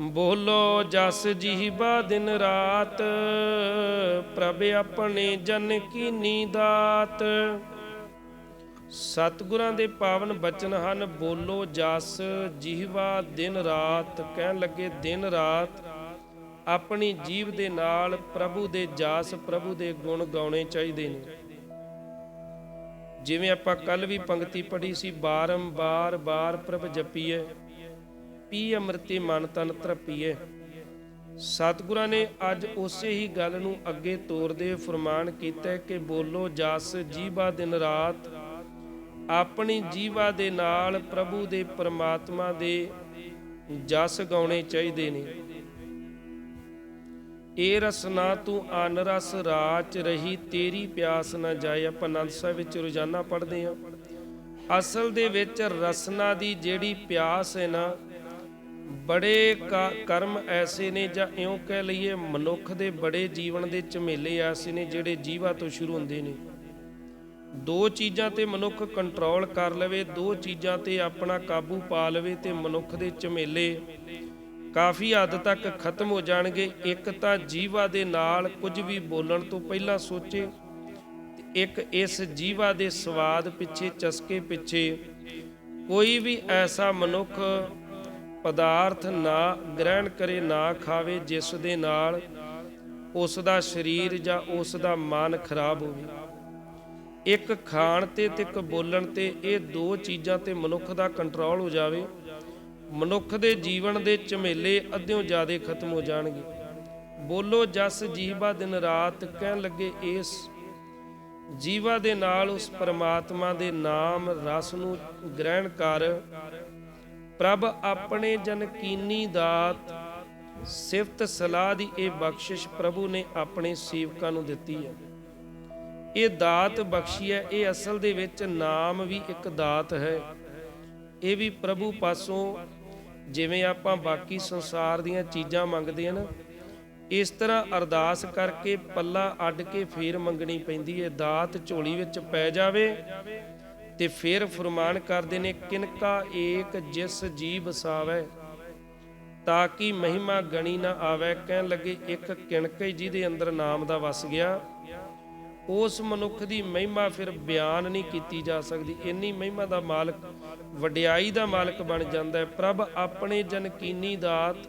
ਬੋਲੋ ਜਸ ਜੀਵਾ ਦਿਨ ਰਾਤ, ਪ੍ਰਭ ਆਪਣੇ ਜਨ ਕੀ ਨੀਦਾਤ। ਸਤਿਗੁਰਾਂ ਦੇ ਪਾਵਨ ਬਚਨ ਹਨ, ਬੋਲੋ ਜਸ ਜੀਵਾ ਦਿਨ ਰਾਤ, ਕਹਿਣ ਲੱਗੇ ਦਿਨ ਰਾਤ, ਆਪਣੀ ਜੀਵ ਦੇ ਨਾਲ ਪ੍ਰਭੂ ਦੇ ਜਾਸ, ਪ੍ਰਭੂ ਦੇ ਗੁਣ ਗਾਉਣੇ ਚਾਹੀਦੇ ਨੇ। ਜਿਵੇਂ ਆਪਾਂ ਕੱਲ ਵੀ ਪੰਕਤੀ ਪੜ੍ਹੀ ਸੀ, ਬਾਰੰਬਾਰ ਬਾਰ ਪ੍ਰਭ ਜਪੀਏ ਪੀ ਅੰਮ੍ਰਿਤੇ ਮਨ ਤਨ ਤ੍ਰਪੀਏ ਸਤਿਗੁਰਾਂ ਨੇ ਅੱਜ ਉਸੇ ਹੀ ਗੱਲ ਨੂੰ ਅੱਗੇ ਤੋਰਦੇ ਫਰਮਾਨ ਕੀਤਾ ਕਿ ਬੋਲੋ, ਜਸ ਜੀਵਾ ਦਿਨ ਰਾਤ, ਆਪਣੀ ਜੀਵਾ ਦੇ ਨਾਲ ਪ੍ਰਭੂ ਦੇ ਪਰਮਾਤਮਾ ਦੇ ਜਸ ਗਾਉਣੇ ਚਾਹੀਦੇ ਨੇ। ਏ ਰਸਨਾ ਤੂੰ ਅਨ ਰਸ ਰਾਚ ਰਹੀ, ਤੇਰੀ ਪਿਆਸ ਨਾ ਜਾਏ। ਆਪਾਂ ਆਨੰਦ ਸਾਹਿਬ ਵਿੱਚ ਰੋਜ਼ਾਨਾ ਪੜ੍ਹਦੇ ਹਾਂ। ਅਸਲ ਦੇ ਵਿੱਚ ਰਸਨਾ ਦੀ ਜਿਹੜੀ ਪਿਆਸ ਹੈ ਨਾ ਬੜੇ ਕ- ਕਰਮ ਐਸੇ ਨੇ ਜਾਂ ਇਉਂ ਕਹਿ ਲਈਏ ਮਨੁੱਖ ਦੇ ਬੜੇ ਜੀਵਨ ਦੇ ਝਮੇਲੇ ਐਸੇ ਨੇ ਜਿਹੜੇ ਜੀਵਾ ਤੋਂ ਸ਼ੁਰੂ ਹੁੰਦੇ ਨੇ। ਦੋ ਚੀਜ਼ਾਂ ਤੇ ਮਨੁੱਖ ਕੰਟਰੋਲ ਕਰ ਲਵੇ, ਦੋ ਚੀਜ਼ਾਂ ਤੇ ਆਪਣਾ ਕਾਬੂ ਪਾ ਲਵੇ ਤੇ ਮਨੁੱਖ ਦੇ ਝਮੇਲੇ ਕਾਫੀ ਹੱਦ ਤੱਕ ਖਤਮ ਹੋ ਜਾਣਗੇ। ਇੱਕ ਤਾਂ ਜੀਵਾ ਦੇ ਨਾਲ ਕੁਝ ਵੀ ਬੋਲਣ ਤੋਂ ਪਹਿਲਾਂ ਸੋਚੇ, ਇੱਕ ਇਸ ਜੀਵਾ ਦੇ ਸਵਾਦ ਪਿੱਛੇ ਚਸਕੇ ਪਿੱਛੇ ਕੋਈ ਵੀ ਐਸਾ ਮਨੁੱਖ ਪਦਾਰਥ ਨਾ ਗ੍ਰਹਿਣ ਕਰੇ, ਨਾ ਖਾਵੇ, ਜਿਸ ਦੇ ਨਾਲ ਉਸ ਦਾ ਸਰੀਰ ਜਾਂ ਉਸ ਦਾ ਮਨ ਖਰਾਬ ਹੋਵੇ। ਇੱਕ ਖਾਣ ਤੇ ਤੇ ਇੱਕ ਬੋਲਣ ਤੇ ਇਹ ਦੋ ਚੀਜ਼ਾਂ ਤੇ ਮਨੁੱਖ ਦਾ ਕੰਟਰੋਲ ਹੋ ਜਾਵੇ। ਮਨੁੱਖ ਦੇ ਜੀਵਨ ਦੇ ਝਮੇਲੇ ਅੱਧਿਓਂ ਜ਼ਿਆਦੇ ਖਤਮ ਹੋ ਜਾਣਗੇ। ਬੋਲੋ, ਜਸ ਜੀਵਾ ਦਿਨ ਰਾਤ ਕਹਿਣ ਲੱਗੇ ਇਸ। ਜੀਵਾ ਦੇ ਨਾਲ ਉਸ ਪਰਮਾਤਮਾ ਦੇ ਨਾਮ, ਰਸ ਨੂੰ ਗ੍ਰਹਿਣ ਕਰ। ਪ੍ਰਭ ਆਪਣੇ ਜਨ ਕੀਨੀ ਦਾਤ, ਸਿਫਤ ਸਲਾਹ ਦੀ ਇਹ ਬਖਸ਼ਿਸ਼ ਪ੍ਰਭੂ ਨੇ ਆਪਣੇ ਸੇਵਕਾਂ ਨੂੰ ਦਿੱਤੀ ਹੈ। ਇਹ ਦਾਤ ਬਖਸ਼ੀ ਹੈ, ਇਹ ਅਸਲ ਦੇ ਵਿੱਚ ਨਾਮ ਵੀ ਇੱਕ ਦਾਤ ਹੈ। ਇਹ ਵੀ ਪ੍ਰਭੂ ਪਾਸੋਂ ਜਿਵੇਂ ਆਪਾਂ ਬਾਕੀ ਸੰਸਾਰ ਦੀਆਂ ਚੀਜ਼ਾਂ ਮੰਗਦੇ ਹਾਂ ਨਾ, ਇਸ ਤਰ੍ਹਾਂ ਅਰਦਾਸ ਕਰਕੇ ਪੱਲਾ ਅੱਡ ਕੇ ਫੇਰ ਮੰਗਣੀ ਪੈਂਦੀ ਹੈ। ਦਾਤ ਝੋਲੀ ਵਿੱਚ ਪੈ ਜਾਵੇ ਤੇ ਫਿਰ ਫਰਮਾਨ ਕਰਦੇ ਨੇ ਕਿਨਕਾ ਏਕ ਜਿਸ ਜੀ ਬਸਾਵੇ ਤਾਂ ਕਿ ਮਹਿਮਾ ਗਣੀ ਨਾ ਆਵੇ, ਕਹਿਣ ਲੱਗੇ, ਇੱਕ ਕਿਣਕ ਜਿਹਦੇ ਅੰਦਰ ਨਾਮ ਦਾ ਵਸ ਗਿਆ। ਉਸ ਮਨੁੱਖ ਦੀ ਮਹਿਮਾ ਫਿਰ ਬਿਆਨ ਨਹੀਂ ਕੀਤੀ ਜਾ ਸਕਦੀ। ਇੰਨੀ ਮਹਿਮਾ ਦਾ ਮਾਲਕ, ਵਡਿਆਈ ਦਾ ਮਾਲਕ ਬਣ ਜਾਂਦਾ ਹੈ। ਪ੍ਰਭ ਆਪਣੇ ਜਨ ਕੀਨੀ ਦਾਤ,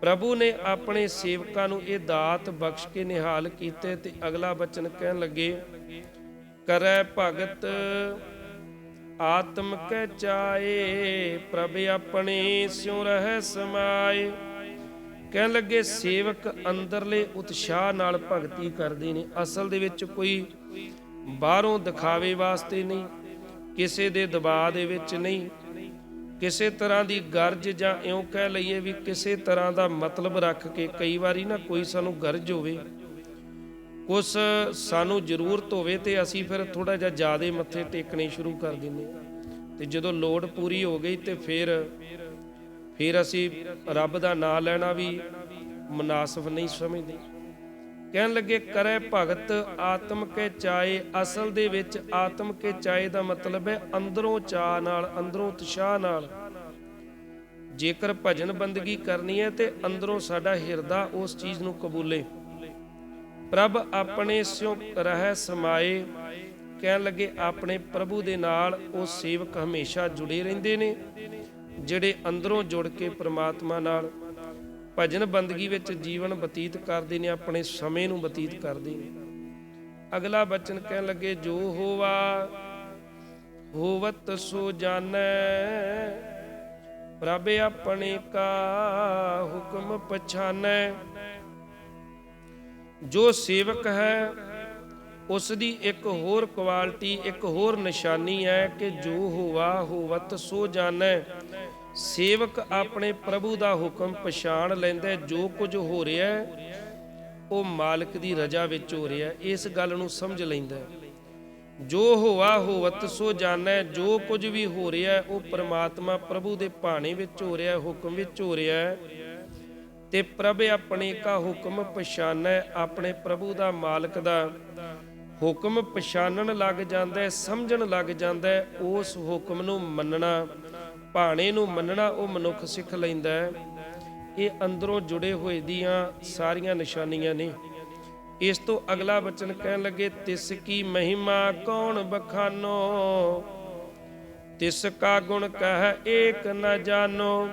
ਪ੍ਰਭੂ ਨੇ ਆਪਣੇ ਸੇਵਕਾਂ ਨੂੰ ਇਹ ਦਾਤ ਬਖਸ਼ ਕੇ ਨਿਹਾਲ ਕੀਤੇ ਤੇ ਅਗਲਾ ਬਚਨ ਕਹਿਣ ਲੱਗੇ ਕਰੈ ਭਗਤ, ਆਤਮ ਕੈ ਚਾਏ, ਪ੍ਰਭ ਆਪਣੇ ਸਿਉ ਰਹਿ ਸਮਾਏ। ਕਹਿਣ ਲੱਗੇ, ਸੇਵਕ ਅੰਦਰਲੇ ਉਤਸ਼ਾਹ ਨਾਲ ਭਗਤੀ ਕਰਦੇ ਨੇ। ਅਸਲ ਦੇ ਵਿੱਚ ਕੋਈ ਬਾਹਰੋਂ ਦਿਖਾਵੇ ਵਾਸਤੇ ਨਹੀਂ, ਕਿਸੇ ਦੇ ਦਬਾਅ ਦੇ ਵਿੱਚ ਨਹੀਂ। ਕਿਸੇ ਤਰ੍ਹਾਂ ਦੀ ਗਰਜ ਜਾਂ ਇਉਂ ਕਹਿ ਲਈਏ ਵੀ ਕਿਸੇ ਤਰ੍ਹਾਂ ਦਾ ਮਤਲਬ ਰੱਖ ਕੇ ਕਈ ਵਾਰੀ ਨਾ ਕੋਈ ਸਾਨੂੰ ਗਰਜ ਹੋਵੇ। ਉਸ ਸਾਨੂੰ ਜ਼ਰੂਰਤ ਹੋਵੇ ਤੇ ਅਸੀਂ ਫਿਰ ਥੋੜਾ ਜਿਹਾ ਜ਼ਿਆਦਾ ਮੱਥੇ ਟੇਕਣੇ ਸ਼ੁਰੂ ਕਰ ਦਿੰਦੇ ਤੇ ਜਦੋਂ ਲੋੜ ਪੂਰੀ ਹੋ ਗਈ ਤੇ ਫਿਰ ਫਿਰ ਅਸੀਂ ਰੱਬ ਦਾ ਨਾਮ ਲੈਣਾ ਵੀ ਮناسب ਨਹੀਂ ਸਮਝਦੇ। ਕਹਿਣ ਲੱਗੇ, ਕਰੈ ਭਗਤ ਆਤਮ ਕੇ ਚਾਏ, ਅਸਲ ਦੇ ਵਿੱਚ ਆਤਮ ਕੇ ਚਾਏ ਦਾ ਮਤਲਬ ਹੈ ਅੰਦਰੋਂ ਚਾਹ ਨਾਲ, ਅੰਦਰੋਂ ਉਤਸ਼ਾਹ ਨਾਲ। ਜੇਕਰ ਭਜਨ ਬੰਦਗੀ ਕਰਨੀ ਹੈ ਤੇ ਅੰਦਰੋਂ ਸਾਡਾ ਹਿਰਦਾ ਉਸ ਚੀਜ਼ ਨੂੰ ਕਬੂਲੇ। ਪ੍ਰਭ ਆਪਣੇ ਸਿਉ ਰਹਿ ਸਮਾਏ, ਕਹਿਣ ਲੱਗੇ ਆਪਣੇ ਪ੍ਰਭੂ ਦੇ ਨਾਲ ਉਹ ਸੇਵਕ ਹਮੇਸ਼ਾ ਜੁੜੇ ਰਹਿੰਦੇ ਨੇ, ਜਿਹੜੇ ਅੰਦਰੋਂ ਜੁੜ ਕੇ ਪ੍ਰਮਾਤਮਾ ਨਾਲ ਭਜਨ ਬੰਦਗੀ ਵਿੱਚ ਜੀਵਨ ਬਤੀਤ ਕਰਦੇ ਨੇ, ਆਪਣੇ ਸਮੇਂ ਨੂੰ ਬਤੀਤ ਕਰਦੇ ਨੇ। ਅਗਲਾ ਬਚਨ ਕਹਿਣ ਲੱਗੇ, ਜੋ ਹੋਵਾ, ਹੋਵਤ ਸੋ ਜਾਣੈ। ਪ੍ਰਭ ਆਪਣੇ ਕਾ ਹੁਕਮ ਪਛਾਨੈ। ਜੋ ਸੇਵਕ ਹੈ ਉਸ ਦੀ ਇੱਕ ਹੋਰ ਕੁਆਲਿਟੀ, ਇੱਕ ਹੋਰ ਨਿਸ਼ਾਨੀ ਹੈ ਕਿ ਜੋ ਹੋਵਾ ਹੋਵਤ ਸੋ ਜਾਣੈ। ਸੇਵਕ ਆਪਣੇ ਪ੍ਰਭੂ ਦਾ ਹੁਕਮ ਪਛਾਣ ਲੈਂਦਾ ਜੋ ਕੁਝ ਹੋ ਰਿਹਾ ਹੈ, ਉਹ ਮਾਲਕ ਦੀ ਰਜ਼ਾ ਵਿੱਚ ਹੋ ਰਿਹਾ ਇਸ ਗੱਲ ਨੂੰ ਸਮਝ ਲੈਂਦਾ ਜੋ ਹੋਵਾ ਹੋਵਤ ਸੋ ਜਾਣੈ, ਜੋ ਕੁਝ ਵੀ ਹੋ ਰਿਹਾ ਉਹ ਪ੍ਰਮਾਤਮਾ ਪ੍ਰਭੂ ਦੇ ਭਾਣੇ ਵਿੱਚ ਹੋ ਰਿਹਾ ਹੁਕਮ ਵਿੱਚ ਹੋ ਰਿਹਾ ਹੈ। ਤੇ ਪ੍ਰਭ ਆਪਣੇ ਕਾ ਹੁਕਮ ਪਛਾਨੈ, ਆਪਣੇ ਪ੍ਰਭੂ ਦਾ ਮਾਲਕ ਦਾ। ਹੁਕਮ ਪਛਾਨਣ ਲੱਗ ਜਾਂਦਾ ਹੈ, ਸਮਝਣ ਲੱਗ ਜਾਂਦਾ ਹੈ, ਉਸ ਹੁਕਮ ਨੂੰ ਮੰਨਣਾ, ਭਾਣੇ ਨੂੰ ਮੰਨਣਾ ਉਹ ਮਨੁੱਖ ਸਿੱਖ ਲੈਂਦਾ ਹੈ। ਇਹ ਅੰਦਰੋਂ ਜੁੜੇ ਹੋਏ ਦੀਆਂ ਸਾਰੀਆਂ ਨਿਸ਼ਾਨੀਆਂ ਨੇ। ਇਸ ਤੋਂ ਅਗਲਾ ਬਚਨ ਕਹਿਣ ਲੱਗੇ, ਤਿਸ ਕੀ ਮਹਿਮਾ ਕੌਣ ਬਖਾਨੋ? ਤਿਸ ਕਾ ਗੁਣ ਕਹਿ ਏਕ ਨ ਜਾਣੋ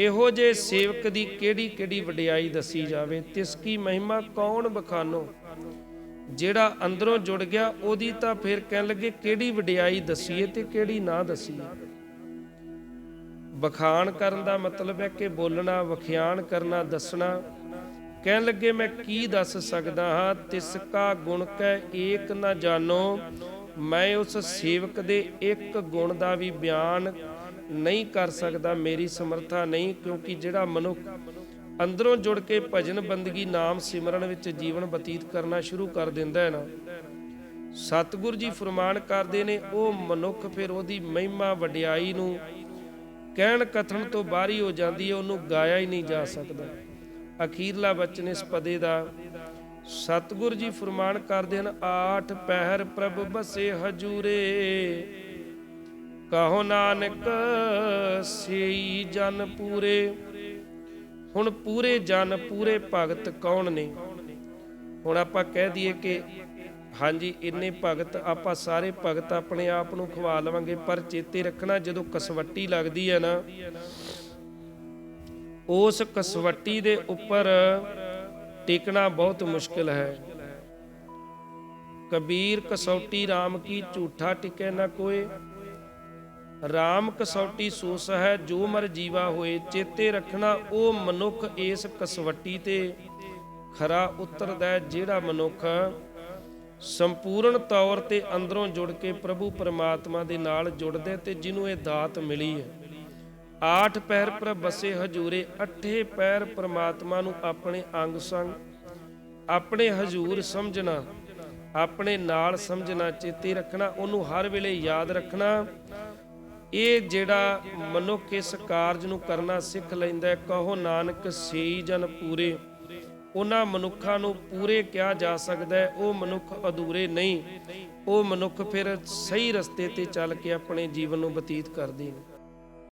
ਇਹੋ ਜੇ ਸੇਵਕ ਦੀ ਕਿਹੜੀ ਕਿਹੜੀ ਵਡਿਆਈ ਦੱਸੀ ਜਾਵੇ? ਤਿਸ ਕੀ ਮਹਿਮਾ ਕੌਣ ਬਖਾਨੋ? ਜਿਹੜਾ ਅੰਦਰੋਂ ਜੁੜ ਗਿਆ, ਉਹਦੀ ਤਾਂ ਫਿਰ ਕਹਿਣ ਲੱਗੇ, ਕਿਹੜੀ ਵਡਿਆਈ ਦਸੀਏ ਤੇ ਕਿਹੜੀ ਨਾ ਦਸੀਏ? ਬਖਾਨ ਕਰਨ ਦਾ ਮਤਲਬ ਹੈ ਕਿ ਬੋਲਣਾ, ਵਖਿਆਨ ਕਰਨਾ, ਦੱਸਣਾ। ਕਹਿਣ ਲੱਗੇ, ਮੈਂ ਕੀ ਦੱਸ ਸਕਦਾ ਹਾਂ? ਤਿਸ ਕਾ ਗੁਣ ਕੈ ਏਕ ਨਾ ਜਾਣੋ। ਮੈਂ ਉਸ ਸੇਵਕ ਦੇ ਇੱਕ ਗੁਣ ਦਾ ਵੀ ਬਿਆਨ ਨਹੀਂ ਕਰ ਸਕਦਾ, ਮੇਰੀ ਸਮਰੱਥਾ ਨਹੀਂ, ਕਿਉਂਕਿ ਜਿਹੜਾ ਮਨੁੱਖ ਅੰਦਰੋਂ ਜੁੜ ਕੇ ਭਜਨ ਬੰਦਗੀ ਨਾਮ ਸਿਮਰਨ ਵਿੱਚ ਜੀਵਨ ਬਤੀਤ ਕਰਨਾ ਸ਼ੁਰੂ ਕਰ ਦਿੰਦਾ ਹੈ ਨਾ। ਸਤਿਗੁਰੂ ਜੀ ਫਰਮਾਨ ਕਰਦੇ ਨੇ, ਉਹ ਮਨੁੱਖ ਫਿਰ ਉਹਦੀ ਮਹਿਮਾ ਵਡਿਆਈ ਨੂੰ ਕਹਿਣ ਕਥਨ ਤੋਂ ਬਾਹਰੀ ਹੋ ਜਾਂਦੀ ਹੈ, ਉਹਨੂੰ ਗਾਇਆ ਹੀ ਨਹੀਂ ਜਾ ਸਕਦਾ। ਅਖੀਰਲਾ ਬਚਨ ਇਸ ਪਦੇ ਦਾ, ਸਤਿਗੁਰ ਜੀ ਫਰਮਾਨ ਕਰਦੇ ਹਨ, ਆਠ ਪਹਿਰ ਪ੍ਰਭ ਬਸੇ ਹਜੂਰੇ। ਕਹੋ ਨਾਨਕ, ਸੇਈ ਜਨ ਪੂਰੇ। ਹੁਣ ਪੂਰੇ ਜਨ, ਪੂਰੇ ਭਗਤ ਕੌਣ ਨੇ? ਹੁਣ ਆਪਾਂ ਕਹਿ ਦਈਏ ਕਿ ਹਾਂਜੀ, ਇੰਨੇ ਭਗਤ ਆਪਾਂ ਸਾਰੇ ਭਗਤ ਆਪਣੇ ਆਪ ਨੂੰ ਖਵਾ ਲਵਾਂਗੇ, ਪਰ ਚੇਤੇ ਰੱਖਣਾ ਜਦੋਂ ਕਸਵੱਟੀ ਲੱਗਦੀ ਹੈ ਨਾ, ਉਸ ਕਸਵੱਟੀ ਦੇ ਉੱਪਰ ਟਿਕਣਾ ਬਹੁਤ ਮੁਸ਼ਕਿਲ ਹੈ। ਕਬੀਰ, ਕਸੌਟੀ RAM ਕੀ ਝੂਠਾ ਟਿਕੇ ਨਾ ਕੋਏ RAM ਕਸੌਟੀ ਸੋਸ ਹੈ, ਜੋ ਮਰ ਜੀਵਾ ਹੋਏ, ਚੇਤੇ ਰੱਖਣਾ ਉਹ ਮਨੁੱਖ ਇਸ ਕਸਵੱਟੀ ਤੇ। ਖਰਾ ਉਤਰਦਾ ਜਿਹੜਾ ਮਨੁੱਖ ਸੰਪੂਰਨ ਤੌਰ ਤੇ ਅੰਦਰੋਂ ਜੁੜ ਕੇ ਪ੍ਰਭੂ ਪਰਮਾਤਮਾ ਦੇ ਨਾਲ ਜੁੜਦੇ ਤੇ ਜਿਹਨੂੰ ਇਹ ਦਾਤ ਮਿਲੀ ਹੈ। ਆਠ ਪੈਰ ਪਰ ਬਸੇ ਹਜੂਰੇ, ਅੱਠੇ ਪੈਰ ਪਰਮਾਤਮਾ ਨੂੰ ਆਪਣੇ ਅੰਗ ਸੰਗ। ਆਪਣੇ ਹਜੂਰ ਸਮਝਣਾ, ਆਪਣੇ ਨਾਲ ਸਮਝਣਾ, ਚੇਤੇ ਰੱਖਣਾ, ਉਹਨੂੰ ਹਰ ਵੇਲੇ ਯਾਦ ਰੱਖਣਾ। ਇਹ ਜਿਹੜਾ ਮਨੁੱਖ ਇਸ ਕਾਰਜ ਨੂੰ ਕਰਨਾ ਸਿੱਖ ਲੈਂਦਾ ਕਹੋ ਨਾਨਕ ਸੇਈ ਜਨ ਪੂਰੇ। ਉਹਨਾਂ ਮਨੁੱਖਾਂ ਨੂੰ ਪੂਰੇ ਕਿਹਾ ਜਾ ਸਕਦਾ ਉਹ ਮਨੁੱਖ ਅਧੂਰੇ ਨਹੀਂ। ਉਹ ਮਨੁੱਖ ਫਿਰ ਸਹੀ ਰਸਤੇ ਤੇ ਚੱਲ ਕੇ ਆਪਣੇ ਜੀਵਨ ਨੂੰ ਬਤੀਤ ਕਰਦੇ ਨੇ।